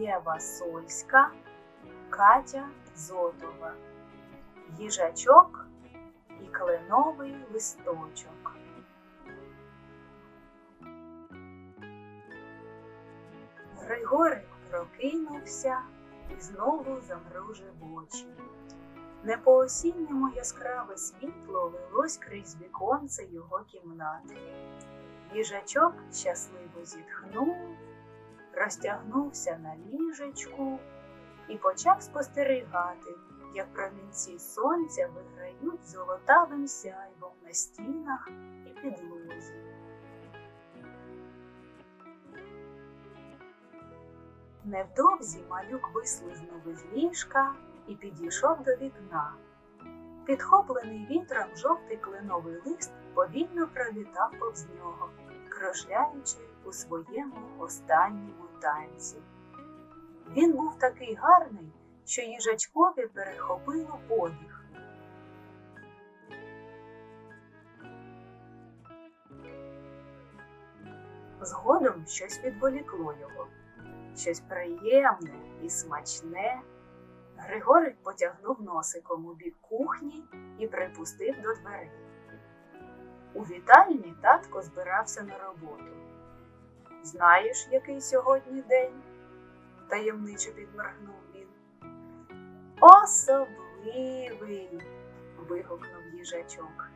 Єва Сольська, Катя Зотова, їжачок і кленовий листочок. Григорик прокинувся і знову замружив очі. Не по осінньому яскраве світло лилось крізь віконце його кімнати. Їжачок щасливо зітхнув, розтягнувся на ліжечку і почав спостерігати, як промінці сонця виграють золотавим сяйвом на стінах і підлозі. Невдовзі малюк вислизнув із ліжка і підійшов до вікна. Підхоплений вітром жовтий кленовий лист повільно пролітав повз нього, кружляючи у своєму останньому танці. Він був такий гарний, що їжачкові перехопило подих. Згодом щось відволікло його, щось приємне і смачне. Григорик потягнув носиком у бік кухні і припустив до дверей. У вітальні татко збирався на роботу. Знаєш, який сьогодні день? таємниче підморгнув він. Особливий. вигукнув їжачок.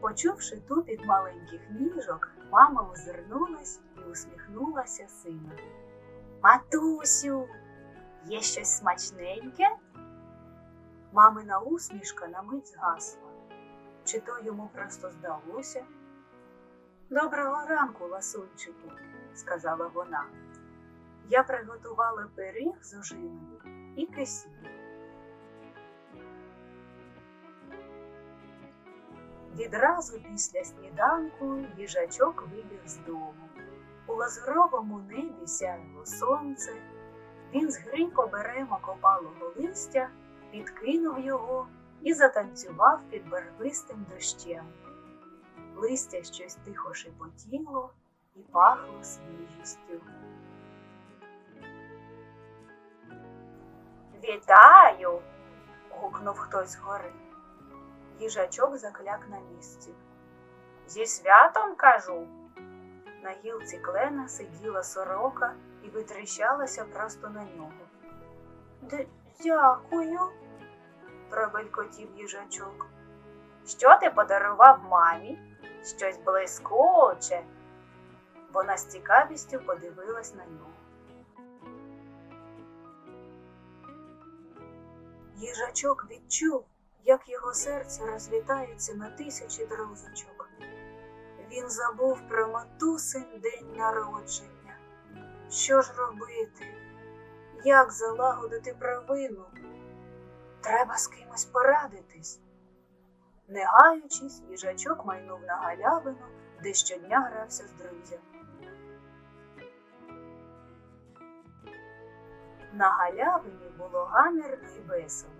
Почувши тупіт маленьких ніжок, мама озирнулась і усміхнулася синові. Матусю, є щось смачненьке? Мамина усмішка на мить згасла. Чи то йому просто здалося? Доброго ранку, ласунчику, сказала вона. Я приготувала пиріг з ожиною і кисіль. Відразу після сніданку їжачок вибіг з дому. У лазуровому небі сяяло сонце. Він з згріб оберемок опалого листя, підкинув його і затанцював під барвистим дощем. Листя щось тихо шепотіло і пахло свіжістю. Вітаю. гукнув хтось згори. Їжачок закляк на місці. Зі святом кажу. На гілці клена сиділа сорока і витріщалася просто на нього. Дякую, пробелькотів їжачок. Що ти подарував мамі? Щось блискуче. Вона з цікавістю подивилась на нього. Їжачок відчув, як його серце розлітається на тисячі друзочок. Він забув про матусин день народження. Що ж робити? Як залагодити провину? Треба з кимось порадитись. Не гаючись, їжачок майнув на галявину, де щодня грався з друзями. На галявині було гамірно і весело.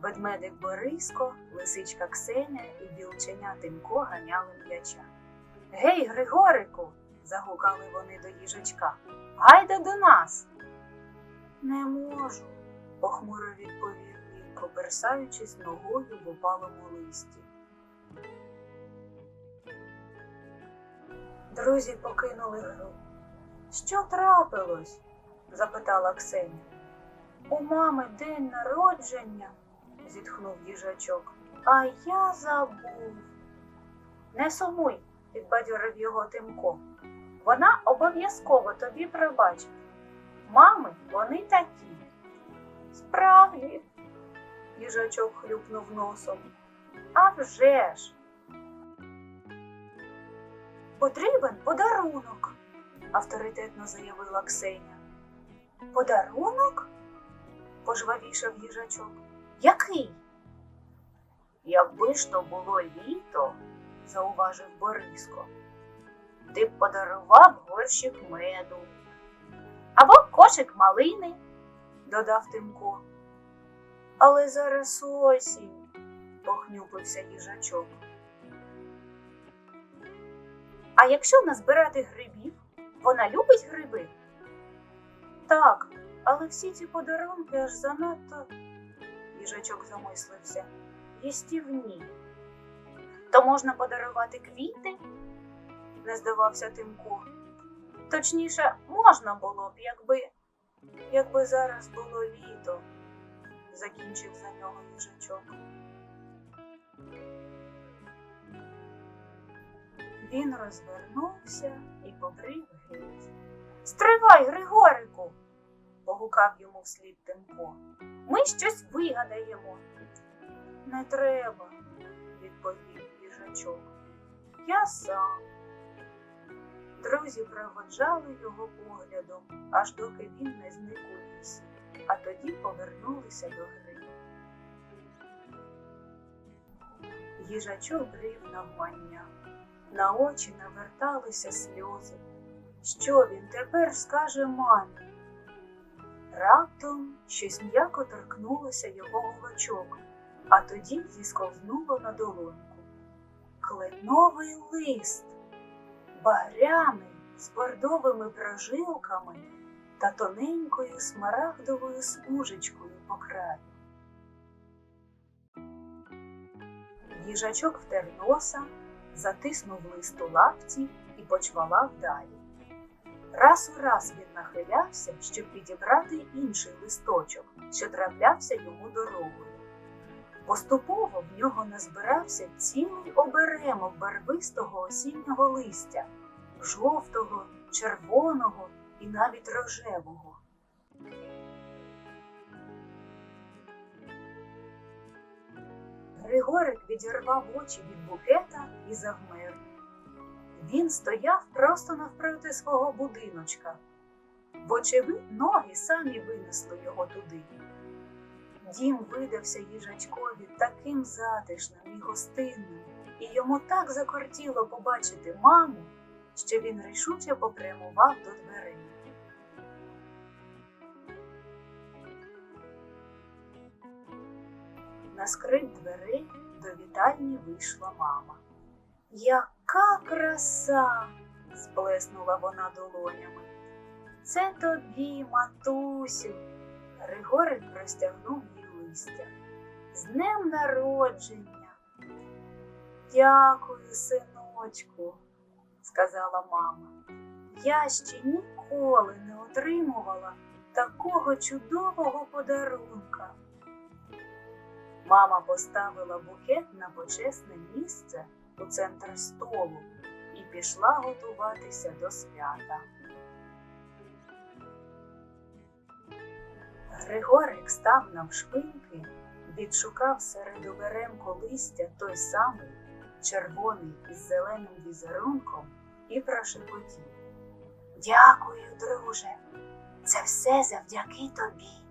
Ведмедик Бориско, лисичка Ксеня і білченя Тимко ганяли м'яча. Гей, Григорику. загукали вони до їжачка. Гайда до нас. Не можу, похмуро відповів він, коперсаючись ногою в опалому листі. Друзі покинули гру. Що трапилось? запитала Ксеня. У мами день народження, зітхнув їжачок. А я забув. Не сумуй, підбадьорив його Тимко. Вона обов'язково тобі пробачить. Мами, вони такі. Справді, їжачок хлюпнув носом. А вже ж. Потрібен подарунок, авторитетно заявила Ксеня. Подарунок? пожвавішав їжачок. Який? Якби ж то було літо, зауважив Бориско, ти б подарував горщик меду. Або кошик малини, додав Тимко. Але зараз осінь, похнюпився їжачок. А якщо назбирати грибів, вона любить гриби? Так, але всі ці подарунки аж занадто. Їжачок замислився. Їстівні. То можна подарувати квіти? не здавався Тимко. Точніше, можна було б, якби, якби зараз було літо, закінчив за нього їжачок. Він розвернувся і побрів геть. Стривай, Григорику, погукав йому вслід Тимко. Ми щось вигадаємо. Не треба, відповів їжачок. Я сам. Друзі проводжали його поглядом, аж доки він не зник у лісі, а тоді повернулися до гри. Їжачок брів навмання. На очі наверталися сльози. Що він тепер скаже мамі? Раптом щось м'яко торкнулося його голочок, а тоді зісковзнуло на долоньку. Кленовий лист, багряний з бордовими прожилками та тоненькою смарагдовою смужечкою по краю. Їжачок втер носа, затиснув лист у лапці і почвалав далі. Раз у раз він нахилявся, щоб підібрати інший листочок, що траплявся йому дорогою. Поступово в нього назбирався цілий оберемок барвистого осіннього листя, жовтого, червоного і навіть рожевого. Григорик відірвав очі від букета і завмер. Він стояв просто навпроти свого будиночка. Вочевидь, ноги самі винесли його туди. Дім видався їжачкові таким затишним і гостинним, і йому так закортіло побачити маму, що він рішуче попрямував до дверей. На скрип дверей до вітальні вийшла мама. Яка краса! сплеснула вона долонями. Це тобі, матусю. Григорик простягнув листя. З днем народження. Дякую, синочку, сказала мама. Я ще ніколи не отримувала такого чудового подарунка. Мама поставила букет на почесне місце у центр столу і пішла готуватися до свята. Григорик став навшпиньки, відшукав серед оберемку листя той самий червоний із зеленим візерунком і прошепотів. Дякую, друже, це все завдяки тобі.